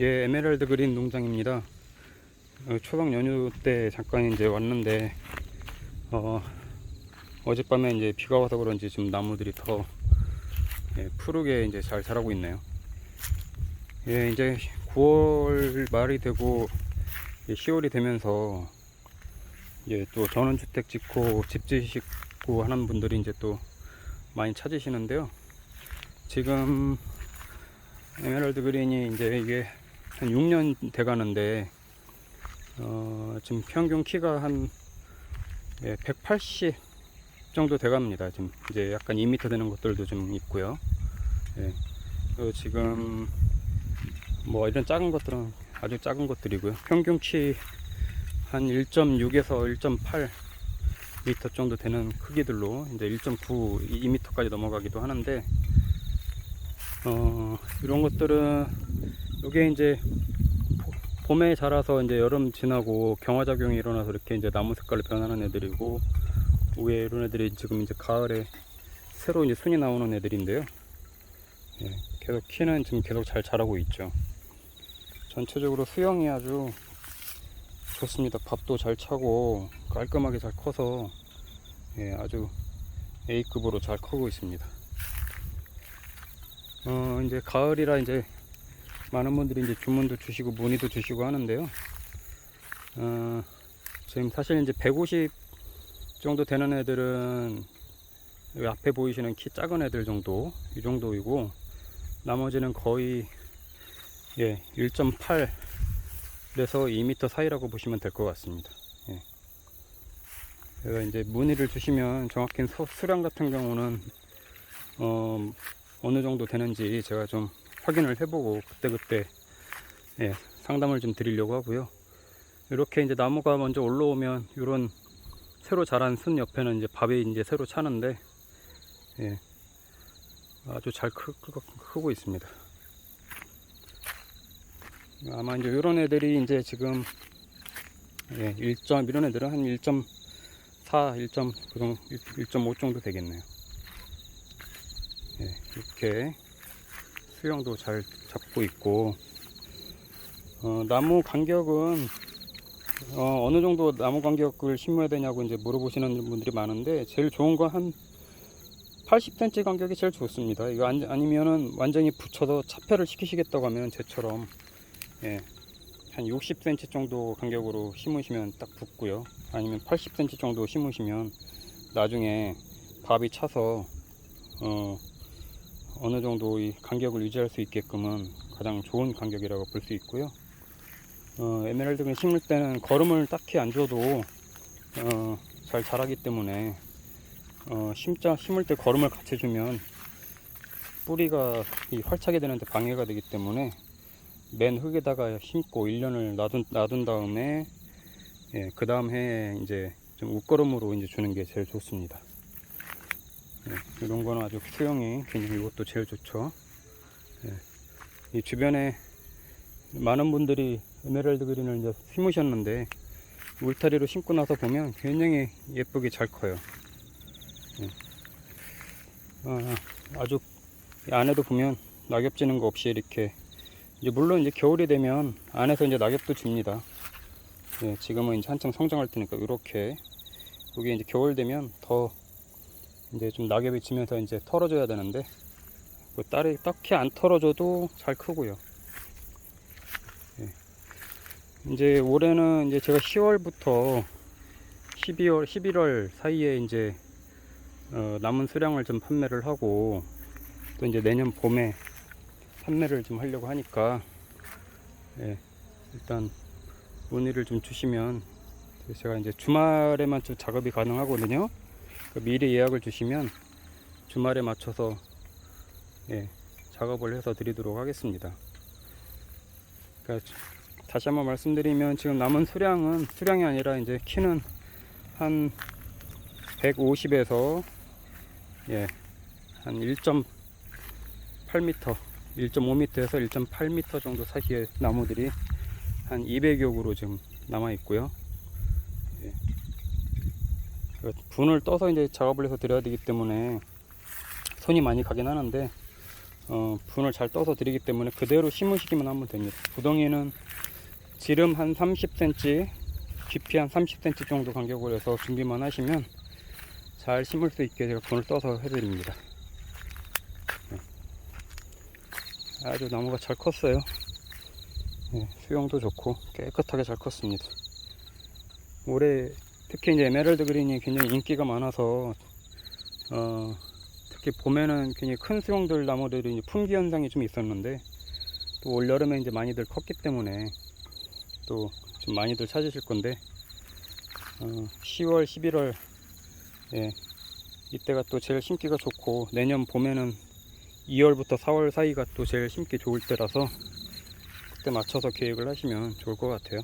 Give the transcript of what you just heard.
예, 에메랄드 그린 농장입니다. 어, 초상 연휴 때 잠깐 이제 왔는데 어, 어젯밤에 이제 비가 와서 그런지 지금 나무들이 더 예, 푸르게 이제 잘 자라고 있네요. 예, 이제 9월 말이 되고 예, 10월이 되면서 예, 또 전원주택 짓고 집 지시고 하는 분들이 이제 또 많이 찾으시는데요. 지금 에메랄드 그린이 이제 이게 한 6년 돼 가는데 어, 지금 평균 키가 한 예, 180 정도 돼 갑니다. 지금 이제 약간 2m 되는 것들도 좀 있고요. 예. 지금 뭐 이런 작은 것들은 아주 작은 것들이고요. 평균 키 한 1.6에서 1.8 미터 정도 되는 크기들로 이제 1.9, 2m까지 넘어가기도 하는데 어, 이런 것들은 이게 이제 보- 봄에 자라서 이제 여름 지나고 경화작용이 일어나서 이렇게 이제 나무 색깔로 변하는 애들이고 위에 이런 애들이 지금 이제 가을에 새로 이제 순이 나오는 애들인데요. 예, 계속 키는 지금 계속 잘 자라고 있죠. 전체적으로 수영이 아주 좋습니다. 밥도 잘 차고 깔끔하게 잘 커서 예, 아주 A급으로 잘 크고 있습니다. 어, 이제 가을이라 이제 많은 분들이 이제 주문도 주시고 문의도 주시고 하는데요. 어, 지금 사실 이제 150 정도 되는 애들은 여기 앞에 보이시는 키 작은 애들 정도 이 정도이고 나머지는 거의 예, 1.8에서 2m 사이라고 보시면 될 것 같습니다. 예. 그래서 이제 문의를 주시면 정확히 수- 수량 같은 경우는 어, 어느 정도 되는지 제가 좀 확인을 해보고 그때그때 예, 상담을 좀 드리려고 하고요. 이렇게 이제 나무가 먼저 올라오면 이런 새로 자란 순 옆에는 이제 밥이 이제 새로 차는데 예, 아주 잘 크, 크, 크고 있습니다. 아마 이제 이런 애들이 이제 지금 예, 1점 이런 애들은 한 1.4, 1.그 정도, 1.5 정도 되겠네요. 예, 이렇게 수영도 잘 잡고 있고 어, 나무 간격은 어, 어느 정도 나무 간격을 심어야 되냐고 이제 물어보시는 분들이 많은데 제일 좋은 건 한 80cm 간격이 제일 좋습니다. 이거 아니, 아니면은 완전히 붙여서 차폐를 시키시겠다고 하면 제처럼 예, 한 60cm 정도 간격으로 심으시면 딱 붙고요. 아니면 80cm 정도 심으시면 나중에 밥이 차서 어, 어느 정도 이 간격을 유지할 수 있게끔은 가장 좋은 간격이라고 볼 수 있고요. 어, 에메랄드를 심을 때는 거름을 딱히 안 줘도 어, 잘 자라기 때문에 어, 심자 심을 때 거름을 같이 주면 뿌리가 이 활차게 되는데 방해가 되기 때문에 맨 흙에다가 심고 1년을 놔둔, 놔둔 다음에 예, 그 다음 해에 이제 좀 웃거름으로 이제 주는 게 제일 좋습니다. 예, 이런 거는 아주 수영이 그냥 이것도 제일 좋죠. 예, 이 주변에 많은 분들이 에메랄드 그린을 이제 심으셨는데 울타리로 심고 나서 보면 굉장히 예쁘게 잘 커요. 예. 아, 아주 이 안에도 보면 낙엽 지는 거 없이 이렇게 이제 물론 이제 겨울이 되면 안에서 이제 낙엽도 집니다. 예, 지금은 이제 한창 성장할 테니까 이렇게 여기 이제 겨울 되면 더 이제 좀 낙엽이 지면서 이제 털어줘야 되는데 그 딸이 딱히 안 털어줘도 잘 크고요. 예. 이제 올해는 이제 제가 10월부터 12월, 11월 사이에 이제 어, 남은 수량을 좀 판매를 하고 또 이제 내년 봄에 판매를 좀 하려고 하니까 예, 일단 문의를 좀 주시면 제가 이제 주말에만 좀 작업이 가능하거든요. 그 미리 예약을 주시면 주말에 맞춰서 예, 작업을 해서 드리도록 하겠습니다. 그러니까 다시 한번 말씀드리면 지금 남은 수량은 수량이 아니라 이제 키는 한 150에서 예, 한 1.8m, 1.5m에서 1.8m 정도 사이의 나무들이 한 200여 그루 지금 남아 있고요. 예. 그 분을 떠서 이제 작업을 해서 드려야 되기 때문에 손이 많이 가긴 하는데 어, 분을 잘 떠서 드리기 때문에 그대로 심으시기만 하면 됩니다. 구덩이는 지름 한 30cm, 깊이 한 30cm 정도 간격으로 해서 준비만 하시면 잘 심을 수 있게 제가 분을 떠서 해드립니다. 네. 아주 나무가 잘 컸어요. 네, 수영도 좋고 깨끗하게 잘 컸습니다. 올해 특히 이제 에메랄드 그린이 굉장히 인기가 많아서 어, 특히 봄에는 굉장히 큰 수용들 나무들이 품귀 현상이 좀 있었는데 또 올 여름에 이제 많이들 컸기 때문에 또 좀 많이들 찾으실 건데 어, 10월, 11월 예, 이때가 또 제일 심기가 좋고 내년 봄에는 2월부터 4월 사이가 또 제일 심기 좋을 때라서 그때 맞춰서 계획을 하시면 좋을 것 같아요.